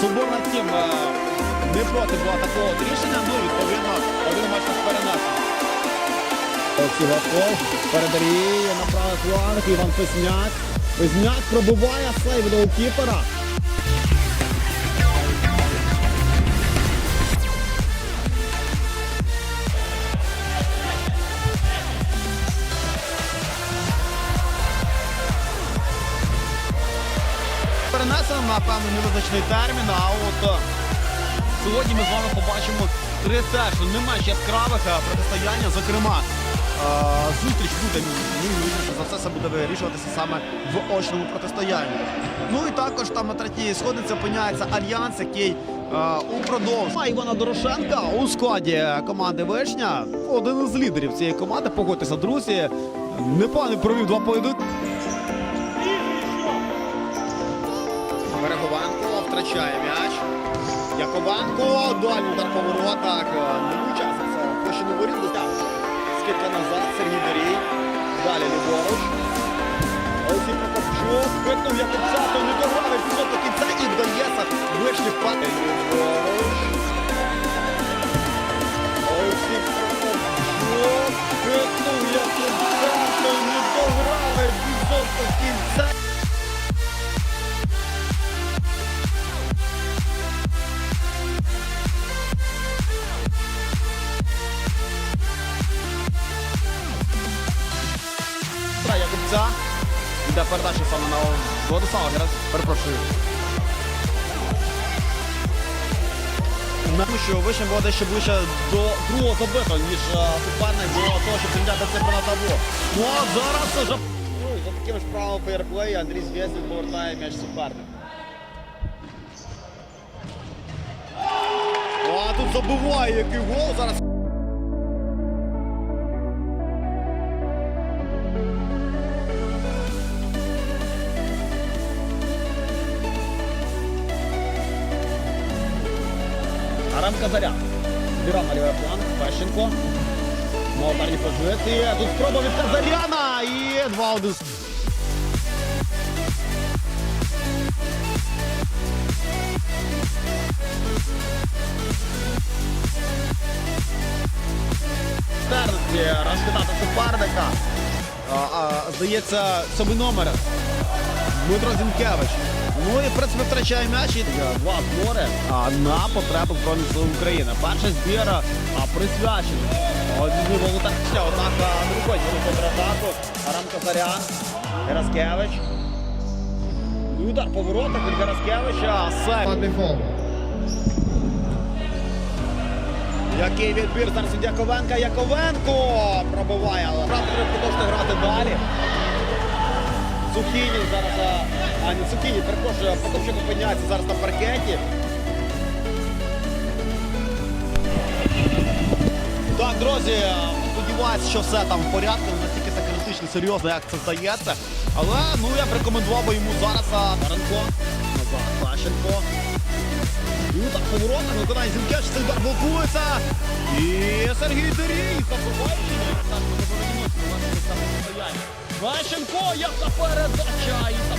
тім е, не проти була такого рішення. Ну, відповідно, один матч нас перенесли. Сіваков передає на фланг. Іван Песняк. Песняк пробиває сейв до кіпера. Перенесено на певний невизначений термін, а от е, сьогодні ми з вами побачимо три теж не менш яскравих е, протистояння. Зокрема, е, зустріч буде ну, за все це буде вирішуватися саме в очному протистоянні. Ну і також там на третій сходниці опиняється альянс, який упродовж Івана Дорошенка у складі команди Вишня. Один із лідерів цієї команди. Погодьтеся, друзі. Непоганий провів два поєдинки. Берегованко втрачає м'яч. Яковенко, дальній удар по воротах. Не учасниця площину воріт. Там скидка назад, Сергій Дорій. Далі ліворуч. Олексій Прокопчук. Хитнув Якубця, то не дограв епізод до кінця і вдається вишні впати. Ліворуч. Олексій Прокопчук. Було дещо ближче до другого забитого, ніж е, суперник до того, щоб зрівняти цифри на табло. Ну а зараз вже ну, за такими ж правилами фейерплею Андрій Звєздін повертає м'яч суперника. А тут забиває який гол зараз. Арам. Збирав на лівий фланг. Пещенко. На ударні позиції. Тут спроба від Казаряна. І 2-1. Тернці розхитати суперника. Здається, сьомий номер. Дмитро Зінкевич. Ну і в принципі втрачає м'яч і два збори а, на потребу Збройних сил України. Перший збір а, присвячений. Володар ще однак не виходить контратаку. Арам Казарян, Гераскевич. І Удар по воротах від Гераскевича. Сейв. Який відбір зараз від Яковенка. Яковенко пробиває, але треба продовжити грати далі. Сухінін зараз, а, а не Сухінін, перепрошую, Потовчук опиняється зараз на паркеті. Так, друзі, сподіваюся, що все там в порядку, не настільки це критично серйозно, як це здається. Але ну я б рекомендував би йому зараз а, Таранко, назад Сащенко. І так поворотах виконання Зінкевич, цей удар блокується. І Сергій Дерій забиває. Ващенко, яка передача! І там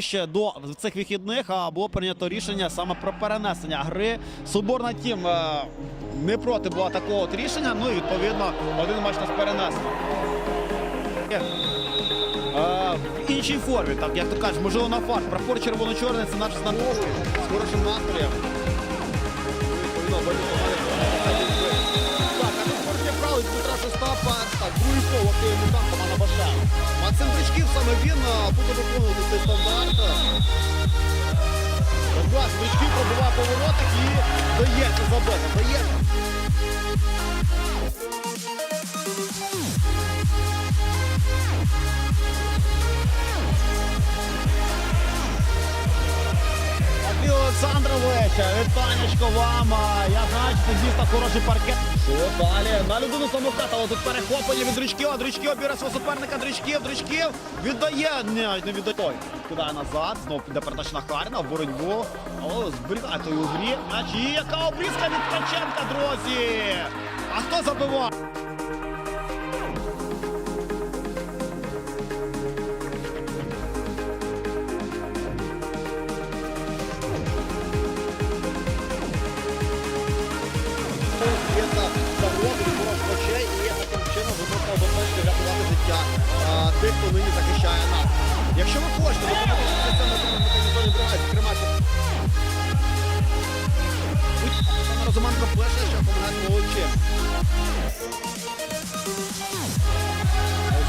Ще до цих вихідних було прийнято рішення саме про перенесення гри. Соборна тім е, не проти була такого от рішення. Ну і відповідно один матч нас перенесли. Е, в іншій формі, так як то кажуть, можливо на фарт. Прапор червоно-чорний це наш знак з хорошим настроєм. Так, а тут право Дмитра Шостапа. Так, другий кол, окей, там. Бричків саме він буде виконувати цей стандарт. Два Бричків пробував поворотик і дається забити. Дається. Олександрович, вітанечко вам. Я знаю, що це дійсно хороший паркет. Що далі? На людину самоката, але тут перехоплення від Дрючків, Дрючків обіре свого суперника, Дрючків, Дрючків віддає. Ні, не віддає. Той. Кидає назад, знову піде передача на Харіна в боротьбу. О, зберігає той у грі. І яка обрізка від Ткаченка, друзі! А хто забивав? Якщо ви хочете допомогти це на цьому бригаді, зокрема, Оксана Розуменко пише, що помагає молодчі.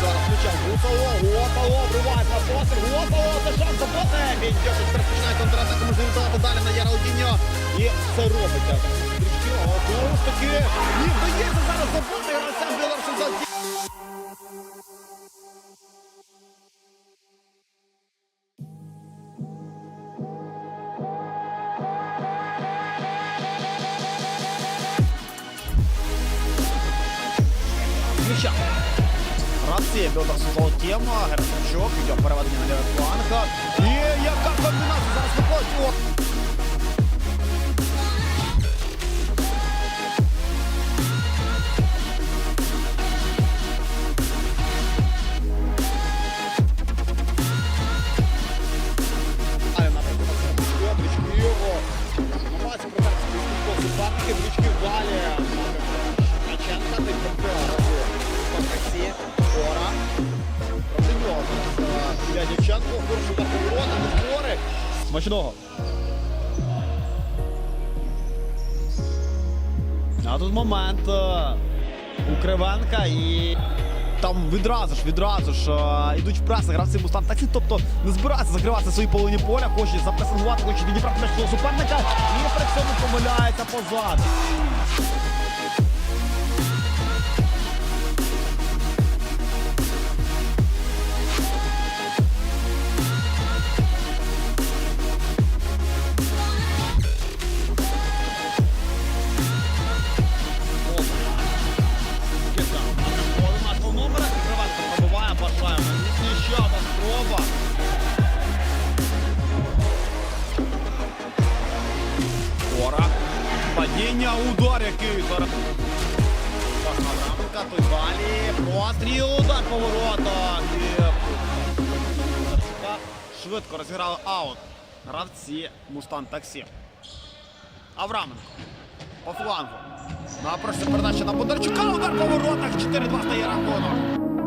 Зараз включав Гусало, Гусало, вривається на постріл, Гусало, це шанс забити. Він Дьошик перепочинає контратаку, можливо давати далі на Яралдіньо. І це робиться. Стрічки, а знову ж таки, і вдається зараз забити гравцям Білорусу за Гравці Білдерсу золотім, Герасимчук, йде переведення на лівий фланг. І яка комбінація зараз виходить. О! Але Смачного. А тут момент е, у Кривенка і там відразу ж, відразу ж е, йдуть в преси, гравці Мустан таксі, тобто не збираються закривати свої половині поля, хочуть запресингувати, хочуть відібрати м'яч суперника і при цьому помиляється позаду. Падіння, удар який зараз. Пас той далі. Простріл, удар по воротах. І... Швидко розіграли аут. Гравці Мустан Таксі. Авраменко. По флангу. Напросить передача на Бондарчука. Удар по воротах. 4-2 стає рахунок.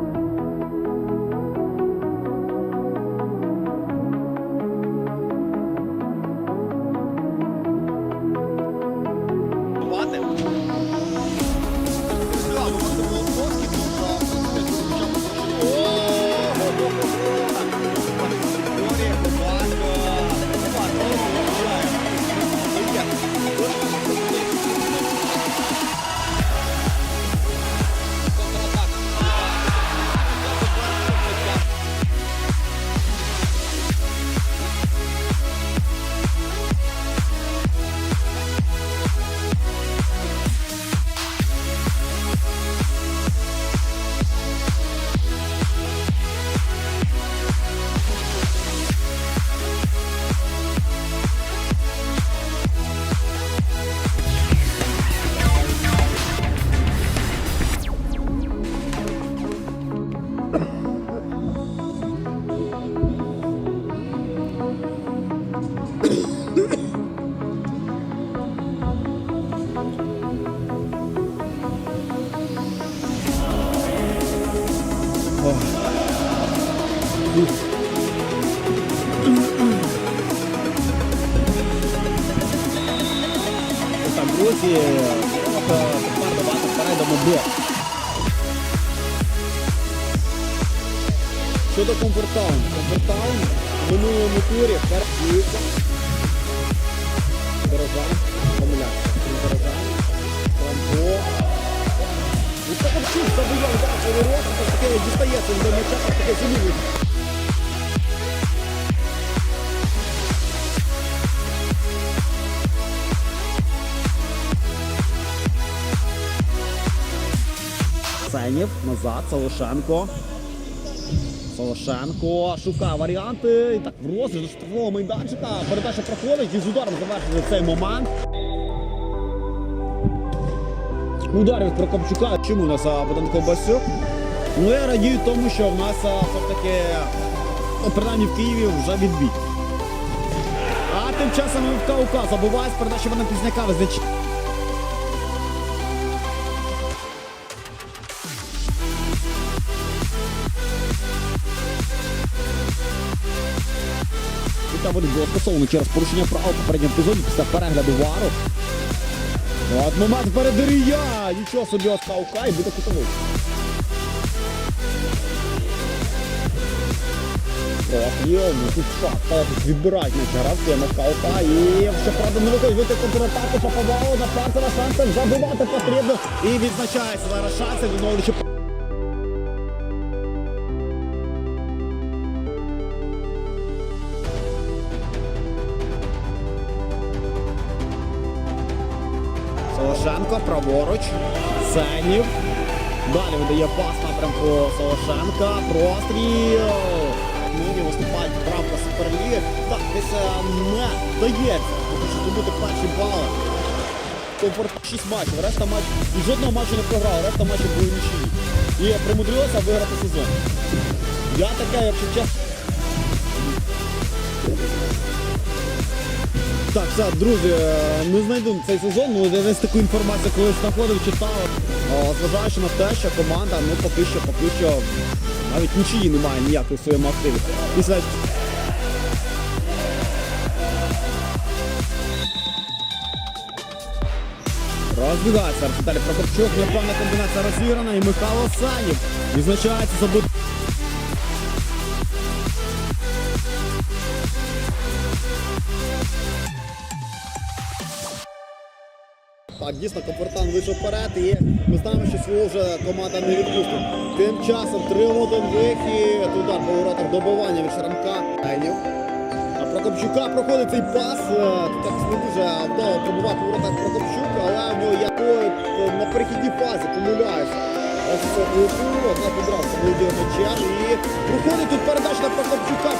Щодо комфортаун. Комфортаун в минулому турі першується. Дорога, помиляк. Дорога, Трампо. І це Ковчук забуяв далі ворота, так таке дістається до м'яча, так таке зілює. Сенів назад, Солошенко. Солошенко шукає варіанти. І так, в розріз до штрафного майданчика. Передача проходить і з ударом завершує цей момент. Удар від Прокопчука. Чому у нас Богдан Ковбасюк? Ну я радію тому, що в нас все-таки, ну, принаймні в Києві вже відбій. А тим часом МФК забуває з передачі Івана Пізняка визнач... І там буде було скасовано через порушення права в попередньому епізоді після перегляду вару. От момент передарія! Нічого собі от і буде кутовий. Ох, є, ну тут шаг, тут відбирають на гравці на Каука і щоправда не виходить вийти контратаку, попадало на Францева шансом забивати потрібно і відзначається зараз шанси відновлюючи Солошенко праворуч. Сенів. Далі видає пас напрямку Солошенка. Простріл. Нині виступають правка Суперліги. Так, десь е, не дається. Здобути перші бали. Комфорт 6 матчів. Решта матчів. Жодного матчу не програв, решта матчів були нічиї. І примудрилися виграти сезон. Я таке, якщо чесно. Так, все, друзі, е, не знайду цей сезон, ну я десь таку інформацію колись знаходив, читав. Зважаючи на те, що команда, ну поки що, поки що навіть нічиї немає ніякої в своєму активі. Після Розбігається Віталій Прокопчук, непевна комбінація розіграна і Михайло Санів відзначається забит. Так, дійсно, Комфортан вийшов вперед і ми знаємо, що свого вже команда не відпустить. Тим часом 3 в 1 вихід, удар по воротах добивання від. Айнів. А Прокопчука проходить цей пас. Е, Тут так не дуже вдало пробував по воротах Прокопчук, але в нього якої на перехідній фазі помиляється. Одна підразу володіє мечем і проходить тут передача на Прокопчука.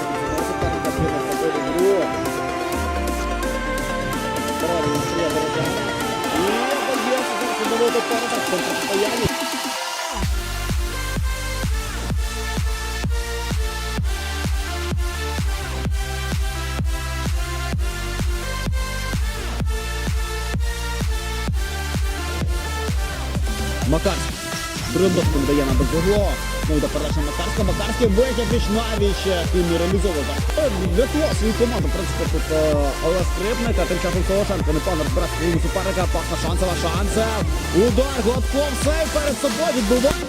Правильно, пара в контрстоянні. Макарський. Бриндос дає на Безугло. Йде передача Макарська. Макарський віч навіч він не реалізовує. так. Свою команду, в принципі, тут е, Олег Скрипник, а тим часом Солошенко непевно розбирає своєму суперника. Пас шансова шанса. Удар, Гладков, сейв перед собою відбуває.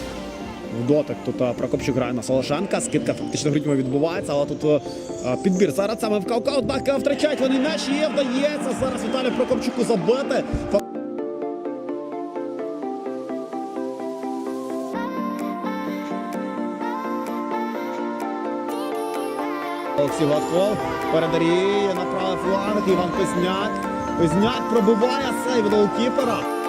В дотик тут е, Прокопчук грає на Солошенка, скидка фактично гритьма відбувається, але тут е, е, підбір. Зараз саме в Кавка, однак втрачають вони м'яч і вдається зараз Віталію Прокопчуку забити. Олексій Гладков передаріє на правий фланг. Іван Пизняк. Пизняк пробиває сейв голкіпера.